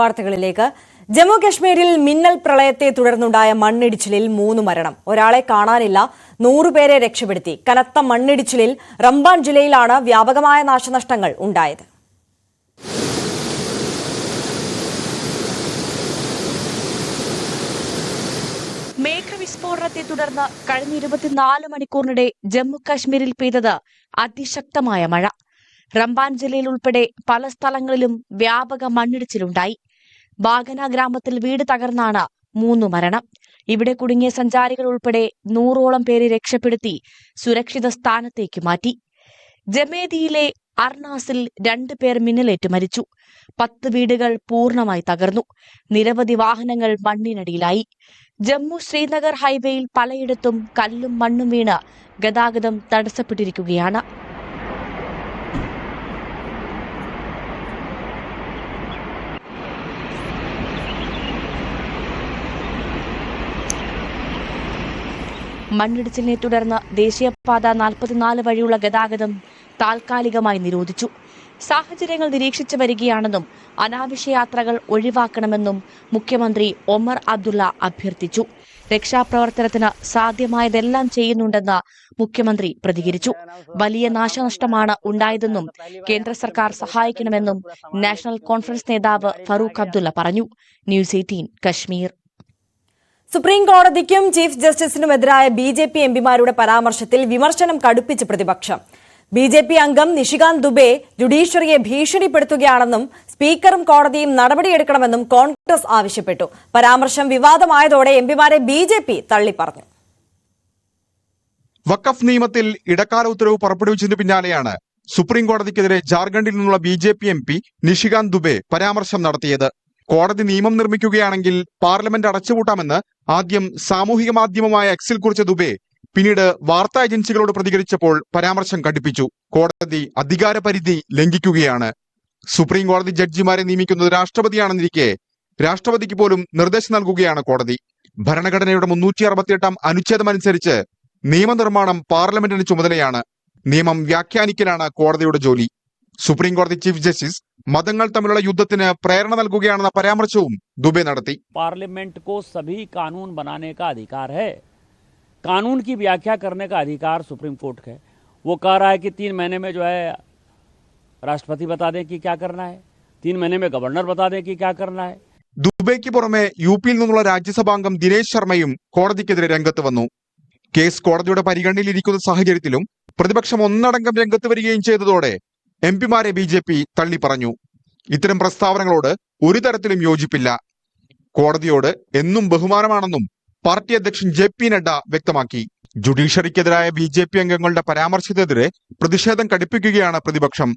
വാർത്തകളിലേക്ക്. ജമ്മു കശ്മീരിൽ മിന്നൽ പ്രളയത്തെ തുടർന്നുണ്ടായ മണ്ണിടിച്ചിലിൽ മൂന്ന് മരണം. ഒരാളെ കാണാനില്ല നൂറുപേരെ രക്ഷപ്പെടുത്തി. കനത്ത മണ്ണിടിച്ചിലിൽ റംബാൻ ജില്ലയിലാണ് വ്യാപകമായ നാശനഷ്ടങ്ങൾ ഉണ്ടായത്. മേഘവിസ്ഫോടനത്തെ തുടർന്ന് കഴിഞ്ഞ ഇരുപത്തിനാല് മണിക്കൂറിനിടെ ജമ്മു കാശ്മീരിൽ പെയ്തത് അതിശക്തമായ മഴ. റംബാൻ ജില്ലയിൽ ഉൾപ്പെടെ പല സ്ഥലങ്ങളിലും വ്യാപക മണ്ണിടിച്ചിലുണ്ടായി. ബാഗന ഗ്രാമത്തിൽ വീട് തകർന്നാണ് മൂന്ന് മരണം. ഇവിടെ കുടുങ്ങിയ സഞ്ചാരികൾ ഉൾപ്പെടെ നൂറോളം പേരെ രക്ഷപ്പെടുത്തി സുരക്ഷിത സ്ഥാനത്തേക്ക് മാറ്റി. ജമേദിയിലെ അർനാസിൽ രണ്ടു പേർ മിന്നലേറ്റ് മരിച്ചു. പത്ത് വീടുകൾ പൂർണമായി തകർന്നു. നിരവധി വാഹനങ്ങൾ മണ്ണിനടിയിലായി. ജമ്മു ശ്രീനഗർ ഹൈവേയിൽ പലയിടത്തും കല്ലും മണ്ണും വീണ് ഗതാഗതം തടസ്സപ്പെട്ടിരിക്കുകയാണ്. മണ്ണിടിച്ചിലിനെ തുടർന്ന് ദേശീയപാത നാൽപ്പത്തിനാല് വഴിയുള്ള ഗതാഗതം താൽക്കാലികമായി നിരോധിച്ചു. സാഹചര്യങ്ങൾ നിരീക്ഷിച്ചു വരികയാണെന്നും അനാവശ്യ യാത്രകൾ ഒഴിവാക്കണമെന്നും മുഖ്യമന്ത്രി ഒമർ അബ്ദുള്ള അഭ്യർത്ഥിച്ചു. രക്ഷാപ്രവർത്തനത്തിന് സാധ്യമായതെല്ലാം ചെയ്യുന്നുണ്ടെന്ന് മുഖ്യമന്ത്രി പ്രതികരിച്ചു. വലിയ നാശനഷ്ടമാണ് ഉണ്ടായതെന്നും കേന്ദ്ര സർക്കാർ സഹായിക്കണമെന്നും നാഷണൽ കോൺഫറൻസ് നേതാവ് ഫറൂഖ് അബ്ദുള്ള പറഞ്ഞു. News eighteen Kashmir. സുപ്രീം കോടതിക്കും ചീഫ് ജസ്റ്റിസിനുമെതിരായ ബി ജെ പി എംപിമാരുടെ പരാമർശത്തിൽ വിമർശനം കടുപ്പിച്ച് പ്രതിപക്ഷം. ബി ജെ പി അംഗം നിഷികാന്ത് ദുബെ ജുഡീഷ്യറിയെ ഭീഷണിപ്പെടുത്തുകയാണെന്നും സ്പീക്കറും കോടതിയും നടപടിയെടുക്കണമെന്നും കോൺഗ്രസ് ആവശ്യപ്പെട്ടു. പരാമർശം വിവാദമായതോടെ എംപിമാരെ ബി ജെ പി തള്ളിപ്പറഞ്ഞു. വഖഫ് നിയമത്തിൽ ഇടക്കാല ഉത്തരവ് പുറപ്പെടുവിച്ചതിന് പിന്നാലെയാണ് സുപ്രീം കോടതിക്കെതിരെ ജാർഖണ്ഡിൽ നിന്നുള്ള B J P M P Nishikant Dubey പരാമർശം നടത്തിയത്. കോടതി നിയമം നിർമ്മിക്കുകയാണെങ്കിൽ പാർലമെന്റ് അടച്ചുപൂട്ടാമെന്ന് ആദ്യം സാമൂഹിക മാധ്യമമായ എക്സിൽ കുറിച്ച ദുബെ പിന്നീട് വാർത്താ ഏജൻസികളോട് പ്രതികരിച്ചപ്പോൾ പരാമർശം കടുപ്പിച്ചു. കോടതി അധികാര പരിധി ലംഘിക്കുകയാണ്. സുപ്രീം കോടതി ജഡ്ജിമാരെ നിയമിക്കുന്നത് രാഷ്ട്രപതിയാണെന്നിരിക്കെ രാഷ്ട്രപതിക്ക് പോലും നിർദ്ദേശം നൽകുകയാണ് കോടതി. ഭരണഘടനയുടെ മുന്നൂറ്റി അറുപത്തിയെട്ടാം അനുച്ഛേദമനുസരിച്ച് നിയമനിർമ്മാണം പാർലമെന്റിന് ചുമതലയാണ്. നിയമം വ്യാഖ്യാനിക്കലാണ് കോടതിയുടെ ജോലി. സുപ്രീം കോടതി ചീഫ് ജസ്റ്റിസ് മതങ്ങൾ തമ്മിലുള്ള യുദ്ധത്തിന് പ്രേരണ നൽകുകയാണെന്ന പരാമർശവും ദുബെ നടത്തി पार्लियामेंट को सभी कानून बनाने का अधिकार है कानून की व्याख्या करने का अधिकार सुप्रीम कोर्ट का है वो कह रहा है कि तीन महीने में जो है राष्ट्रपति बता दें कि क्या करना है तीन महीने में गवर्नर बता दें कि क्या करना है ദുബൈക്ക് പുറമെ യു പിയിൽ നിന്നുള്ള രാജ്യസഭാംഗം ദിനേശ് ശർമ്മയും കോടതിക്കെതിരെ രംഗത്ത് വന്നു കേസ് കോടതിയുടെ പരിഗണനയിലിരിക്കുന്ന സാഹചര്യത്തിലും പ്രതിപക്ഷം ഒന്നടങ്കം രംഗത്ത് വരികയും ചെയ്തതോടെ എം പിമാരെ ബി ജെ പി തള്ളി പറഞ്ഞു ഇത്തരം പ്രസ്താവനകളോട് ഒരു തരത്തിലും യോജിപ്പില്ല. കോടതിയോട് എന്നും ബഹുമാനമാണെന്നും പാർട്ടി അധ്യക്ഷൻ ജെ പി നഡ്ഡ വ്യക്തമാക്കി. ജുഡീഷ്യറിക്കെതിരായ ബി ജെ പി അംഗങ്ങളുടെ പരാമർശത്തിനെതിരെ പ്രതിഷേധം കടുപ്പിക്കുകയാണ് പ്രതിപക്ഷം.